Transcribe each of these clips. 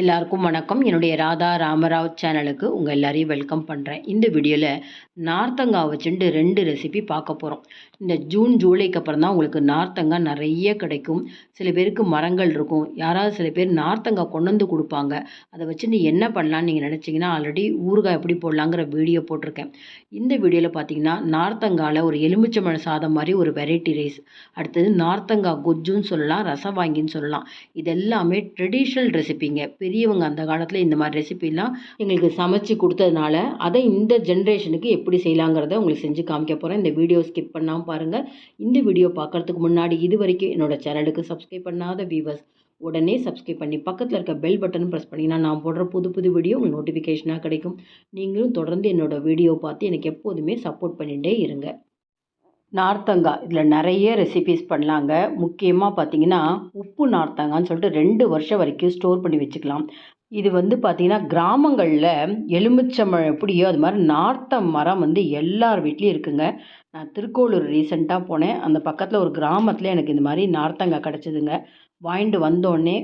எல்லாருக்கும் வணக்கம். என்னுடைய ராதா ராமராவ் சேனலுக்கு உங்கள் எல்லாரையும் வெல்கம் பண்ணுறேன் இந்த வீடியோவில் நார்த்தங்காய் வச்சுட்டு ரெண்டு ரெசிபி பார்க்க போகிறோம் இந்த ஜூன் ஜூலைக்கு அப்புறம் தான் உங்களுக்கு நார்த்தங்காய் நிறைய கிடைக்கும். சில பேருக்கு மரங்கள் இருக்கும். யாராவது சில பேர் நார்த்தங்காய் கொண்டு வந்து கொடுப்பாங்க. அதை வச்சுட்டு என்ன பண்ணலான்னு நீங்கள் நினச்சிங்கன்னா ஆல்ரெடி ஊறுகாய் எப்படி போடலாங்கிற வீடியோ போட்டிருக்கேன். இந்த வீடியோவில் பார்த்தீங்கன்னா நார்த்தங்காயில் ஒரு எலுமிச்சம்பழம் சாதம் மாதிரி ஒரு வெரைட்டி ரைஸ் அடுத்தது நார்த்தங்காய் கொஜ்ஜுன்னு சொல்லலாம் ரசவாங்கின்னு சொல்லலாம். இதெல்லாமே ட்ரெடிஷ்னல் ரெசிபிங்க பெரியவங்க அந்த காலத்தில் இந்த மாதிரி ரெசிபிலாம் எங்களுக்கு சமைச்சு கொடுத்ததுனால அதை இந்த ஜென்ரேஷனுக்கு எப்படி செய்யலாங்கிறத உங்களுக்கு செஞ்சு காமிக்க போகிறேன் இந்த வீடியோ ஸ்கிப் பண்ணாமல் பாருங்கள் இந்த வீடியோ பார்க்குறதுக்கு முன்னாடி இது வரைக்கும் என்னோட சேனலுக்கு சப்ஸ்கிரைப் பண்ணாத வியூவர்ஸ் உடனே சப்ஸ்கிரைப் பண்ணி பக்கத்தில் இருக்க பெல் பட்டன் ப்ரெஸ் பண்ணிங்கன்னா நான் போடுற புது புது வீடியோ உங்களுக்கு நோட்டிஃபிகேஷனாக கிடைக்கும். நீங்களும் தொடர்ந்து என்னோடய வீடியோ பார்த்து எனக்கு எப்போதுமே சப்போர்ட் பண்ணிகிட்டே இருங்க. நார்த்தங்காய் இதில் நிறைய ரெசிபிஸ் பண்ணலாங்க. முக்கியமாக பார்த்தீங்கன்னா உப்பு நார்த்தங்கான்னு சொல்லிட்டு ரெண்டு வருஷம் வரைக்கும் ஸ்டோர் பண்ணி வச்சுக்கலாம். இது வந்து பார்த்திங்கன்னா கிராமங்களில் எலுமிச்சம்பழம் எப்படியோ அது மாதிரி நார்த்த மரம் வந்து எல்லார் வீட்லேயும் இருக்குங்க. நான் திருக்கோளூர் ரீசெண்டாக போனேன். அந்த பக்கத்தில் ஒரு கிராமத்தில் எனக்கு இந்த மாதிரி நார்த்தங்காய் கிடச்சிதுங்க. வாங்கிட்டு வந்தோடனே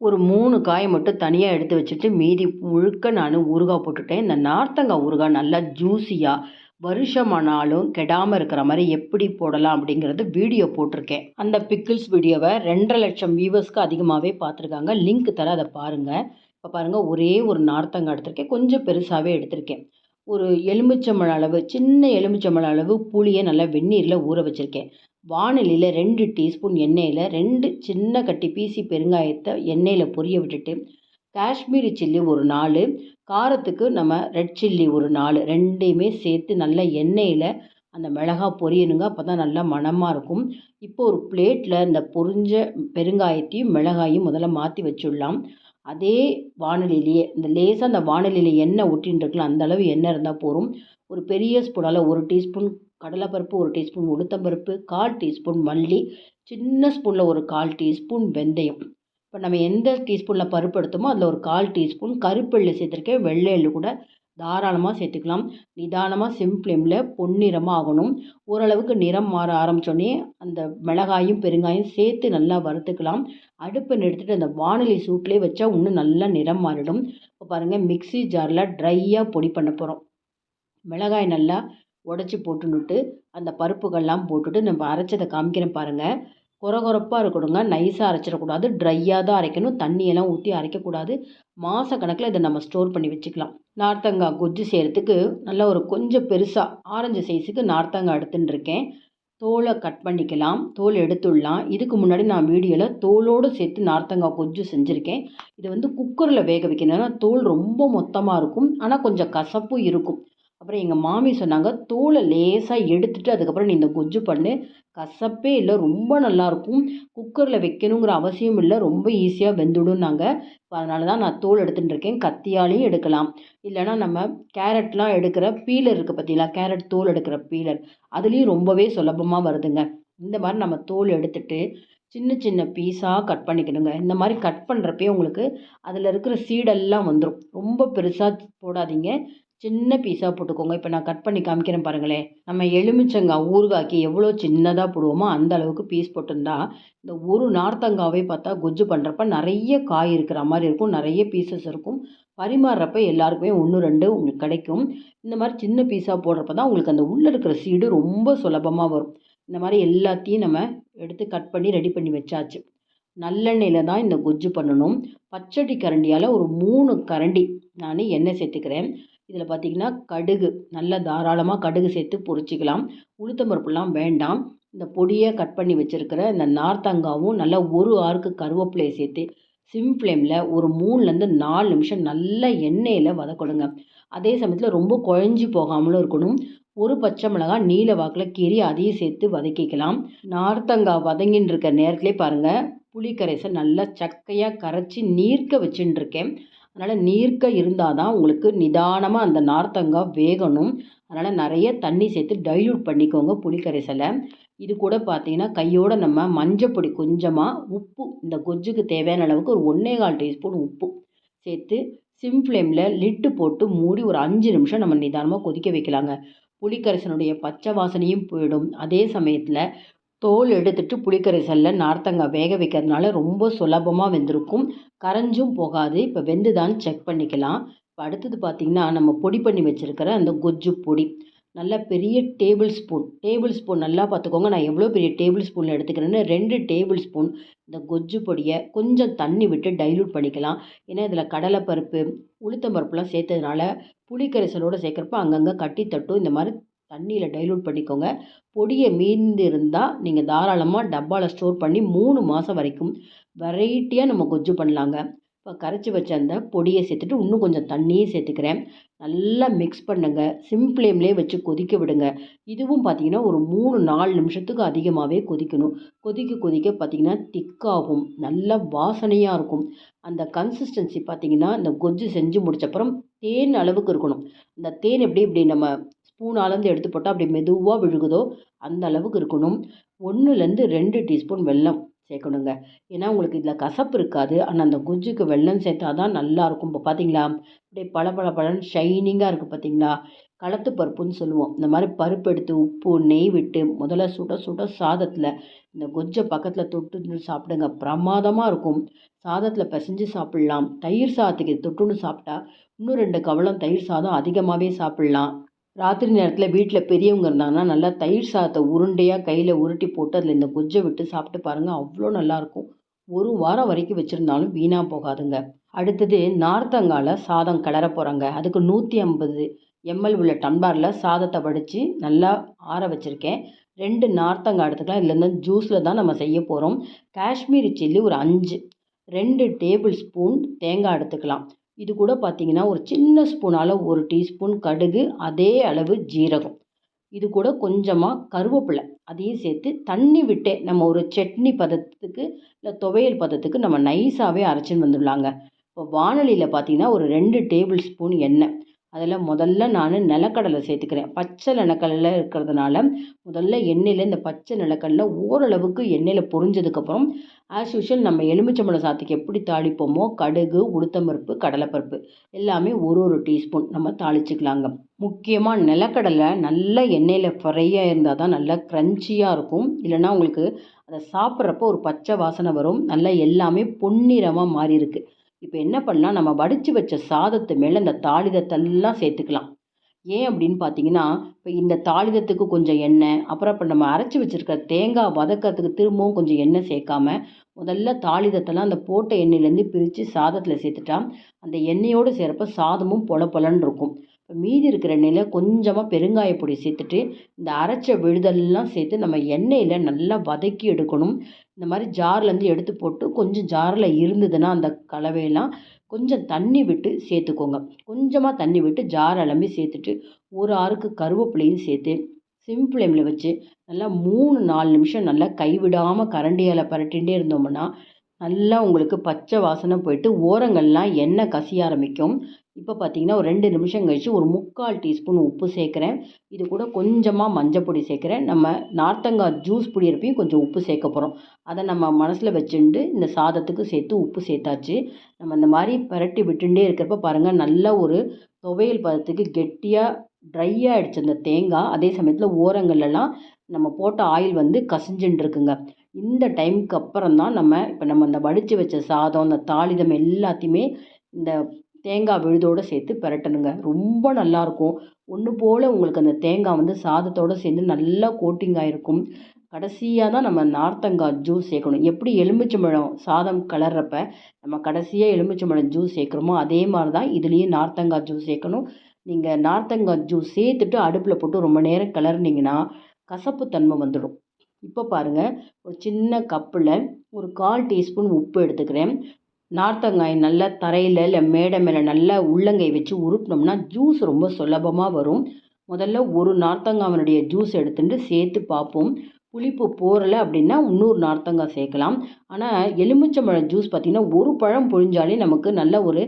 ஒரு மூணு காயை மட்டும் தனியாக எடுத்து வச்சுட்டு மீதி முழுக்க நான் ஊறுகாய் போட்டுட்டேன். இந்த நார்த்தங்காய் ஊறுகாய் நல்லா ஜூஸியாக வருஷமானாலும் கெடாமல் இருக்கிற மாதிரி எப்படி போடலாம் அப்படிங்கிறது வீடியோ போட்டிருக்கேன். அந்த பிக்கிள்ஸ் வீடியோவை ரெண்டரை லட்சம் வியூவர்ஸ்க்கு அதிகமாகவே பார்த்துருக்காங்க. லிங்க் தர அதை பாருங்கள் இப்போ பாருங்கள் ஒரே ஒரு நார்த்தங்காய் எடுத்திருக்கேன். கொஞ்சம் பெருசாகவே எடுத்திருக்கேன். ஒரு எலுமிச்சம்பழ அளவு சின்ன எலுமிச்சம்பழ அளவு புளியை நல்லா வெந்நீரில் ஊற வச்சுருக்கேன். வானிலையில் ரெண்டு டீஸ்பூன் எண்ணெயில் ரெண்டு சின்ன கட்டி பீசி பெருங்காயத்தை எண்ணெயில் பொரிய விட்டுட்டு காஷ்மீரி சில்லி ஒரு நாலு காரத்துக்கு நம்ம ரெட் சில்லி ஒரு நாலு ரெண்டையுமே சேர்த்து நல்லா எண்ணெயில் அந்த மிளகா பொரியணுங்க. அப்போ தான் நல்லா மணமாக இருக்கும். இப்போ ஒரு பிளேட்டில் இந்த பொரிஞ்ச பெருங்காயத்தையும் மிளகாயும் முதல்ல மாற்றி வச்சுடலாம். அதே வானிலையிலேயே இந்த லேசாக அந்த வானிலையில் எண்ணெய் ஒட்டின்னு அந்த அளவு எண்ணெய் இருந்தால் போகும் ஒரு பெரிய ஸ்பூனால் ஒரு டீஸ்பூன் கடலைப்பருப்பு ஒரு டீஸ்பூன் உளுத்தம்பருப்பு கால் டீஸ்பூன் மல்லி சின்ன ஸ்பூனில் ஒரு கால் டீஸ்பூன் வெந்தயம். இப்போ நம்ம எந்த டீஸ்பூனில் பருப்பு எடுத்தோமோ அதில் ஒரு கால் டீஸ்பூன் கருப்பெள்ளு சேர்த்துருக்கேன். வெள்ளை எள்ளு கூட தாராளமாக சேர்த்துக்கலாம். நிதானமாக சிம் ஃப்ளேமில் பொன்னிறமாக ஆகணும். ஓரளவுக்கு நிறம் மாற ஆரம்பித்தோடனே அந்த மிளகாயும் பெருங்காயும் சேர்த்து நல்லா வறுத்துக்கலாம். அடுப்பை நிறுத்திட்டு அந்த வானொலி சூட்லேயே வச்சா இன்னும் நல்லா நிறம் மாறிடும். இப்போ பாருங்கள் மிக்சி ஜாரில் ட்ரையாக பொடி பண்ண போகிறோம் மிளகாய் நல்லா உடச்சி போட்டுன்னுட்டு அந்த பருப்புகள்லாம் போட்டுட்டு நம்ம அரைச்சதை காமிக்கிறேன் பாருங்கள் கொரகொரப்பாக இருக்கணுங்க. நைஸாக அரைச்சிடக்கூடாது. ட்ரையாக தான் அரைக்கணும். தண்ணியெல்லாம் ஊற்றி அரைக்கக்கூடாது. மாத கணக்கில் இதை நம்ம ஸ்டோர் பண்ணி வச்சுக்கலாம். நார்த்தங்காய் கொஜ்ஜு செய்கிறதுக்கு நல்லா ஒரு கொஞ்சம் பெருசாக ஆரஞ்சு சைஸுக்கு நார்த்தங்காய் எடுத்துன்னு இருக்கேன். தோலை கட் பண்ணிக்கலாம். தோல் எடுத்துடலாம். இதுக்கு முன்னாடி நான் வீடியோவில் தோலோடு சேர்த்து நார்த்தங்காய் கொஜ்ஜு செஞ்சுருக்கேன். இது வந்து குக்கரில் வேக வைக்கணும் ஏன்னா தோல் ரொம்ப மொத்தமாக இருக்கும். ஆனால் கொஞ்சம் கசப்பும் இருக்கும். அப்புறம் எங்கள் மாமி சொன்னாங்க தோலை லேசாக எடுத்துட்டு அதுக்கப்புறம் நீ இந்த கொஜ்ஜு பண்ணு. கசப்பே இல்லை ரொம்ப நல்லாயிருக்கும் குக்கரில் வைக்கணுங்கிற அவசியம் இல்லை ரொம்ப ஈஸியாக வெந்துடும்னாங்க. இப்போ அதனால தான் நான் தோல் எடுத்துகிட்டு இருக்கேன். கத்தியாலையும் எடுக்கலாம். இல்லைனா நம்ம கேரட்லாம் எடுக்கிற பீலர் இருக்குது பார்த்தீங்களா கேரட் தோல் எடுக்கிற பீலர். அதுலேயும் ரொம்பவே சுலபமாக வருதுங்க. இந்த மாதிரி நம்ம தோல் எடுத்துட்டு சின்ன சின்ன பீஸாக கட் பண்ணிக்கணுங்க. இந்த மாதிரி கட் பண்ணுறப்பே உங்களுக்கு அதில் இருக்கிற சீடெல்லாம் வந்துடும் ரொம்ப பெருசாக போடாதீங்க. சின்ன பீஸாக போட்டுக்கோங்க. இப்போ நான் கட் பண்ணி காமிக்கிறேன் பாருங்களேன் நம்ம எலுமிச்சங்காய் ஊறுகாய்க்கு எவ்வளோ சின்னதாக போடுவோமோ அந்த அளவுக்கு பீஸ் போட்டிருந்தா இந்த ஒரு நார்த்தங்காவே பார்த்தா கொஜ்ஜு பண்ணுறப்ப நிறைய காய் இருக்கிற மாதிரி இருக்கும். நிறைய பீசஸ் இருக்கும். பரிமாறுறப்ப எல்லாருக்குமே ஒன்று ரெண்டு உங்களுக்கு கிடைக்கும். இந்த மாதிரி சின்ன பீஸாக போடுறப்ப தான் உங்களுக்கு அந்த உள்ளே இருக்கிற சீடு ரொம்ப சுலபமாக வரும். இந்த மாதிரி எல்லாத்தையும் நம்ம எடுத்து கட் பண்ணி ரெடி பண்ணி வச்சாச்சு. நல்லெண்ணெயில் தான் இந்த கொஜ்ஜு பண்ணணும். பச்சடி கரண்டியால் ஒரு மூணு கரண்டி நான் எண்ணெய் சேர்த்துக்கிறேன். இதில் பார்த்திங்கன்னா கடுகு நல்லா தாராளமாக கடுகு சேர்த்து பொரிச்சிக்கலாம். உளுத்தம்பருப்புலாம் வேண்டாம். இந்த பொடியை கட் பண்ணி வச்சுருக்கிற இந்த நார்த்தங்காவும் நல்லா ஒரு ஆறுக்கு கருவேப்பிலையை சேர்த்து சிம் ஃப்ளேமில் ஒரு மூணுலேருந்து நாலு நிமிஷம் நல்ல எண்ணெயில் வதக்கணுங்க. அதே சமயத்தில் ரொம்ப குழஞ்சி போகாமலும் இருக்கணும். ஒரு பச்சை மிளகாய் நீல வாக்கில் கீறி அதையும் சேர்த்து வதக்கிக்கலாம். நார்த்தங்காய் வதங்கின்னு இருக்க நேரத்துலேயே பாருங்கள் புளிக்கரைசை நல்லா சக்கையாக கரைச்சி நீர்க்க வச்சுட்டுருக்கேன் அதனால் நீர்க்க இருந்தால் தான் உங்களுக்கு நிதானமாக அந்த நார்த்தங்காய் வேகணும். அதனால் நிறைய தண்ணி சேர்த்து டைல்யூட் பண்ணிக்கோங்க புளிக்கரைசலை. இது கூட பார்த்தீங்கன்னா கையோடு நம்ம மஞ்சப்பொடி கொஞ்சமாக உப்பு இந்த கொஜ்ஜுக்கு தேவையான அளவுக்கு ஒரு ஒன்றே கால் டீஸ்பூன் உப்பு சேர்த்து சிம் ஃப்ளேமில் லிட்டு போட்டு மூடி ஒரு அஞ்சு நிமிஷம் நம்ம நிதானமாக கொதிக்க வைக்கலாங்க. புளிக்கரைசனுடைய பச்சை வாசனையும் போயிடும். அதே சமயத்தில் தோல் எடுத்துட்டு புளிக்கரைசலில் நார்த்தங்காய் வேக வைக்கிறதுனால ரொம்ப சுலபமாக வெந்திருக்கும். கரைஞ்சும் போகாது. இப்போ வெந்துதான்னு செக் பண்ணிக்கலாம். இப்போ அடுத்தது பார்த்திங்கன்னா நம்ம பொடி பண்ணி வச்சுருக்கிற அந்த கொஜ்ஜு பொடி. நல்லா பெரிய டேபிள் ஸ்பூன் டேபிள் ஸ்பூன் நல்லா பார்த்துக்கோங்க நான் எவ்வளோ பெரிய டேபிள் ஸ்பூனில் எடுத்துக்கிறேன்னு ரெண்டு டேபிள் ஸ்பூன் இந்த கொஜ்ஜு பொடியை கொஞ்சம் தண்ணி விட்டு டைல்யூட் பண்ணிக்கலாம். ஏன்னா இதில் கடலைப்பருப்பு உளுத்தம் பருப்புலாம் சேர்த்ததுனால புளிக்கரைசலோடு சேர்க்குறப்ப அங்கங்கே கட்டி தட்டும் இந்த மாதிரி தண்ணியில் டைலூட் பண்ணிக்கோங்க. பொடியை மீந்து இருந்தால் நீங்கள் தாராளமாக டப்பாவில் ஸ்டோர் பண்ணி மூணு மாதம் வரைக்கும் வெரைட்டியாக நம்ம கொஜ்ஜு பண்ணலாங்க. இப்போ கரைச்சி வச்ச அந்த பொடியை சேர்த்துட்டு இன்னும் கொஞ்சம் தண்ணியும் சேர்த்துக்கிறேன். நல்லா மிக்ஸ் பண்ணுங்கள் சிம் ஃப்ளேம்லேயே வச்சு கொதிக்க விடுங்க. இதுவும் பார்த்திங்கன்னா ஒரு மூணு நாலு நிமிஷத்துக்கு அதிகமாகவே கொதிக்கணும். கொதிக்க கொதிக்க பார்த்திங்கன்னா திக்காகும். நல்ல வாசனையாக இருக்கும். அந்த கன்சிஸ்டன்சி பார்த்திங்கன்னா இந்த கொஜ்ஜு செஞ்சு முடிச்சப்புறம் தேன் அளவுக்கு இருக்கணும். இந்த தேன் எப்படி இப்படி நம்ம ஸ்பூனாலேருந்து எடுத்து போட்டால் அப்படி மெதுவாக விழுகுதோ அந்த அளவுக்கு இருக்கணும். ஒன்றுலேருந்து ரெண்டு டீஸ்பூன் வெல்லம் சேர்க்கணுங்க ஏன்னா உங்களுக்கு இதில் கசப்பு இருக்காது. ஆனால் அந்த குஜ்ஜுக்கு வெல்லம் சேர்த்தா தான் நல்லாயிருக்கும் இப்போ பார்த்தீங்களா அப்படியே பல பல பழன்னு ஷைனிங்காக இருக்குது பார்த்தீங்களா களத்து பருப்புன்னு சொல்லுவோம். இந்த மாதிரி பருப்பு எடுத்து உப்பு நெய் விட்டு முதல்ல சுட சுட சாதத்தில் இந்த கொஜ்ஜை பக்கத்தில் தொட்டு சாப்பிடுங்க. பிரமாதமாக இருக்கும். சாதத்தில் பிசைஞ்சு சாப்பிட்லாம். தயிர் சாதத்துக்கு தொட்டுன்னு சாப்பிட்டா இன்னும் ரெண்டு கவலம் தயிர் சாதம் அதிகமாகவே சாப்பிட்லாம். ராத்திரி நேரத்தில் வீட்டில் பெரியவங்க இருந்தாங்கன்னா நல்லா தயிர் சாதத்தை உருண்டையாக கையில் உருட்டி போட்டு அதில் இந்த கொஜ்ஜை விட்டு சாப்பிட்டு பாருங்கள் அவ்வளோ நல்லாயிருக்கும் ஒரு வாரம் வரைக்கும் வச்சுருந்தாலும் வீணாக போகாதுங்க. அடுத்தது நார்த்தங்கால சாதம் கிளற போகிறாங்க அதுக்கு நூற்றி ஐம்பது எம்எல் உள்ள டம்பாரில் சாதத்தை வடித்து நல்லா ஆற வச்சுருக்கேன். ரெண்டு நார்த்தங்காய் எடுத்துக்கலாம். இதுலேருந்து ஜூஸில் தான் நம்ம செய்ய போகிறோம் காஷ்மீரி சில்லி ஒரு அஞ்சு. ரெண்டு டேபிள் ஸ்பூன் தேங்காய் எடுத்துக்கலாம். இது கூட பார்த்திங்கன்னா ஒரு சின்ன ஸ்பூனால் ஒரு டீஸ்பூன் கடுகு அதே அளவு ஜீரகம். இது கூட கொஞ்சமாக கருவேப்பிலை. அதையும் சேர்த்து தண்ணி விட்டே நம்ம ஒரு சட்னி பதத்துக்கு இல்லை துவையல் பதத்துக்கு நம்ம நைஸாகவே அரைச்சின்னு வந்துடலாங்க. இப்போ வானொலியில் பார்த்திங்கன்னா ஒரு ரெண்டு டேபிள் ஸ்பூன் எண்ணெய். அதில் முதல்ல நான் நிலக்கடலை சேர்த்துக்கிறேன். பச்சை நிலக்கடலை இருக்கிறதுனால முதல்ல எண்ணெயில் இந்த பச்சை நிலக்கடலை ஓரளவுக்கு எண்ணெயில் பொரிஞ்சதுக்கப்புறம் ஆஸ் யூஷுவல் நம்ம எலுமிச்சம்பழம் சாத்துக்கு எப்படி தாளிப்போமோ கடுகு உளுத்தம்பருப்பு கடலைப்பருப்பு எல்லாமே ஒரு ஒரு டீஸ்பூன் நம்ம தாளிச்சுக்கலாங்க. முக்கியமாக நிலக்கடலை நல்ல எண்ணெயில் ஃப்ரையாக இருந்தால் தான் நல்லா க்ரன்ச்சியாக இருக்கும். இல்லைன்னா உங்களுக்கு அதை சாப்பிட்றப்போ ஒரு பச்சை வாசனை வரும். நல்லா எல்லாமே பொன்னிறமாக மாறி இருக்குது இப்போ என்ன பண்ணலாம்? நம்ம வடித்து வச்ச சாதத்து மேலே இந்த தாளிதத்தெல்லாம் சேர்த்துக்கலாம். ஏன் அப்படின்னு பார்த்தீங்கன்னா இப்போ இந்த தாளிதத்துக்கு கொஞ்சம் எண்ணெய் அப்புறம் இப்போ நம்ம அரைச்சி வச்சுருக்க தேங்காய் வதக்கிறதுக்கு திரும்பவும் கொஞ்சம் எண்ணெய் சேர்க்காம முதல்ல தாளிதத்தெல்லாம் அந்த போட்ட எண்ணெயிலேருந்து பிரித்து சாதத்தில் சேர்த்துட்டா அந்த எண்ணெயோடு சேர்ப்ப சாதமும் பொல பொலன்னு இருக்கும். இப்போ மீதி இருக்கிற எண்ணெயில் கொஞ்சமாக பெருங்காயப்பொடி சேர்த்துட்டு இந்த அரைச்ச விழுதெல்லாம் சேர்த்து நம்ம எண்ணெயில் நல்லா வதக்கி எடுக்கணும். இந்த மாதிரி ஜார்லேருந்து எடுத்து போட்டு கொஞ்சம் ஜாரில் இருந்ததுன்னா அந்த கலவையெல்லாம் கொஞ்சம் தண்ணி விட்டு சேர்த்துக்கோங்க. கொஞ்சமாக தண்ணி விட்டு ஜார் அலம்பி சேர்த்துட்டு ஒரு ஆறுக்கு கருவேப்பிலையும் சேர்த்து சிம் ஃப்ளேமில் வச்சு நல்லா மூணு நாலு நிமிஷம் நல்லா கைவிடாமல் கரண்டியால் பரட்டிகிட்டே இருந்தோம்னா நல்லா உங்களுக்கு பச்சை வாசனை போயிட்டு ஓரங்கள்லாம் எண்ணெய் கசிய ஆரம்பிக்கும். இப்போ பார்த்தீங்கன்னா ஒரு ரெண்டு நிமிஷம் கழித்து ஒரு முக்கால் டீஸ்பூன் உப்பு சேர்க்குறேன். இது கூட கொஞ்சமாக மஞ்சள் பொடி சேர்க்குறேன். நம்ம நார்த்தங்காய் ஜூஸ் புளியறப்பையும் கொஞ்சம் உப்பு சேர்க்க போகிறோம் அதை நம்ம மனசில் வச்சுட்டு இந்த சாதத்துக்கு சேர்த்து உப்பு சேர்த்தாச்சு. நம்ம இந்த மாதிரி பரட்டி விட்டுட்டே இருக்கிறப்ப பாருங்கள் நல்ல ஒரு துவையல் பதத்துக்கு கெட்டியாக ட்ரையாக ஆகிடுச்சு அந்த தேங்காய். அதே சமயத்தில் ஓரங்கள்லாம் நம்ம போட்ட ஆயில் வந்து கசிஞ்சுட்டு இருக்குங்க. இந்த டைமுக்கு அப்புறம் தான் நம்ம இப்போ நம்ம இந்த வடித்து வச்ச சாதம் இந்த தாளிதம் எல்லாத்தையுமே இந்த தேங்காய் விழுதோடு சேர்த்து பிரட்டணுங்க. ரொம்ப நல்லாயிருக்கும் ஒன்று போல் உங்களுக்கு அந்த தேங்காய் வந்து சாதத்தோடு சேர்ந்து நல்லா கோட்டிங் ஆகிருக்கும் கடைசியாக தான் நம்ம நார்த்தங்காய் ஜூஸ் சேர்க்கணும். எப்படி எலுமிச்சம்பழம் சாதம் கலர்றப்ப நம்ம கடைசியாக எலுமிச்சம்பழம் ஜூஸ் சேர்க்குறோமோ அதே மாதிரி தான் இதுலேயும் நார்த்தங்காய் ஜூஸ் சேர்க்கணும். நீங்கள் நார்த்தங்காய் ஜூஸ் சேர்த்துட்டு அடுப்பில் போட்டு ரொம்ப நேரம் கிளறினீங்கன்னா கசப்பு தன்மை வந்துடும். இப்போ பாருங்கள் ஒரு சின்ன கப்பில் ஒரு கால் டீஸ்பூன் உப்பு எடுத்துக்கிறேன். நார்த்தங்காய் நல்லா தரையில் இல்லை மேடை மேலே நல்லா உள்ளங்கை வச்சு உருட்டினோம்னா ஜூஸ் ரொம்ப சுலபமாக வரும். முதல்ல ஒரு நார்த்தங்காவனுடைய ஜூஸ் எடுத்துட்டு சேர்த்து பார்ப்போம். புளிப்பு போரலை அப்படின்னா இன்னொரு நார்த்தங்காய் சேர்க்கலாம். ஆனால் எலுமிச்சம்பழம் ஜூஸ் பார்த்திங்கன்னா ஒரு பழம் பொழிஞ்சாலே நமக்கு நல்ல ஒரு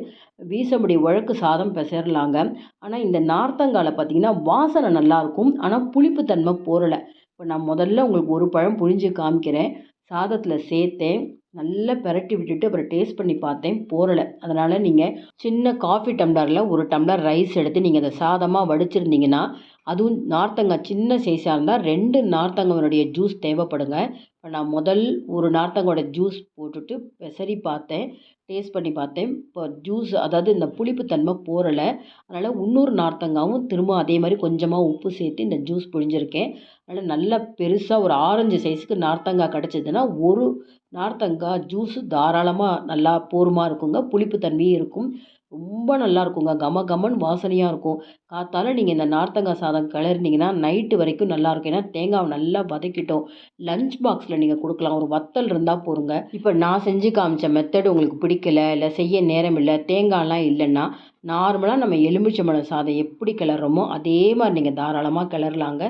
வீசப்படி வழக்கு சாதம் பெசரலாங்க ஆனால் இந்த நார்த்தங்காயில் பார்த்திங்கன்னா வாசனை நல்லாயிருக்கும் ஆனால் புளிப்பு தன்மை இப்போ நான் முதல்ல உங்களுக்கு ஒரு பழம் புழிஞ்சு காமிக்கிறேன். சாதத்தில் சேர்த்தேன். நல்லா பிரட்டி விட்டுட்டு அப்புறம் டேஸ்ட் பண்ணி பார்த்தேன். போரலை அதனால் நீங்கள் சின்ன காஃபி டம்ளரில் ஒரு டம்ளர் ரைஸ் எடுத்து நீங்கள் அதை சாதமாக வடிச்சிருந்தீங்கன்னா அதுவும் நார்த்தங்காய் சின்ன சைஸாக இருந்தால் ரெண்டு நார்த்தங்காயினுடைய ஜூஸ் தேவைப்படுங்க. இப்போ நான் முதல் ஒரு நார்த்தங்காயோட ஜூஸ் போட்டுட்டு பெசரி பார்த்தேன். டேஸ்ட் பண்ணி பார்த்தேன். இப்போ ஜூஸ் அதாவது இந்த புளிப்புத்தன்மை போரலை அதனால் இன்னொரு நார்த்தங்காவும் திரும்ப அதே மாதிரி கொஞ்சமாக உப்பு சேர்த்து இந்த ஜூஸ் புழிஞ்சிருக்கேன். அதனால் நல்லா பெருசாக ஒரு ஆரஞ்சு சைஸுக்கு நார்த்தங்காய் கிடச்சிதுன்னா ஒரு நார்த்தங்காய் ஜூஸு தாராளமாக நல்லா போருமா இருக்குங்க. புளிப்புத்தன்மையும் இருக்கும். ரொம்ப நல்லா இருக்குங்க கம கமன்னு வாசனையாக இருக்கும். காத்தால நீங்கள் இந்த நார்த்தங்காய் சாதம் கிளறினீங்கன்னா நைட்டு வரைக்கும் நல்லாயிருக்கும் ஏன்னா தேங்காவை நல்லா வதக்கிட்டோம். லஞ்ச் பாக்ஸில் நீங்கள் கொடுக்கலாம். ஒரு வத்தல் இருந்தால் போருங்க. இப்போ நான் செஞ்சு காமிச்ச மெத்தட் உங்களுக்கு பிடிக்கல இல்லை செய்ய நேரம் இல்லை தேங்காய்லாம் இல்லைன்னா நார்மலாக நம்ம எலுமிச்சம்பழம் சாதம் எப்படி கிளறோமோ அதே மாதிரி நீங்கள் தாராளமாக கிளறலாங்க.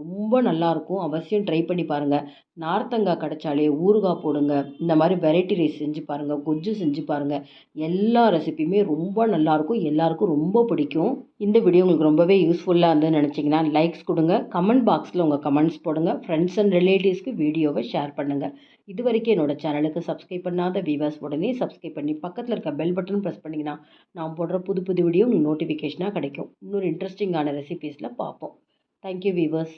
ரொம்ப நல்லாயிருக்கும் அவசியம் ட்ரை பண்ணி பாருங்கள் நார்த்தங்காய் கிடைச்சாலே ஊறுகாய் போடுங்க. இந்த மாதிரி வெரைட்டி ரைஸ் செஞ்சு பாருங்கள் கொஜ்ஜு செஞ்சு பாருங்கள் எல்லா ரெசிப்பியுமே ரொம்ப நல்லாயிருக்கும் எல்லாருக்கும் ரொம்ப பிடிக்கும். இந்த வீடியோ உங்களுக்கு ரொம்பவே யூஸ்ஃபுல்லாக இருந்ததுன்னு நினச்சிங்கன்னா லைக்ஸ் கொடுங்க. கமெண்ட் பாக்ஸில் உங்கள் கமெண்ட்ஸ் போடுங்க. ஃப்ரெண்ட்ஸ் அண்ட் ரிலேட்டிவ்ஸ்க்கு வீடியோவை ஷேர் பண்ணுங்கள் இது வரைக்கும் என்னோட சேனலுக்கு சப்ஸ்கிரைப் பண்ணாத வியூவர்ஸ் உடனே சப்ஸ்கிரைப் பண்ணி பக்கத்தில் இருக்க பெல் பட்டன் ப்ரெஸ் பண்ணிங்கன்னா நான் போடுற புது புது வீடியோ உங்களுக்கு நோட்டிஃபிகேஷனாக கிடைக்கும். இன்னொரு இன்ட்ரெஸ்டிங்கான ரெசிபீஸில் பார்ப்போம். Thank you viewers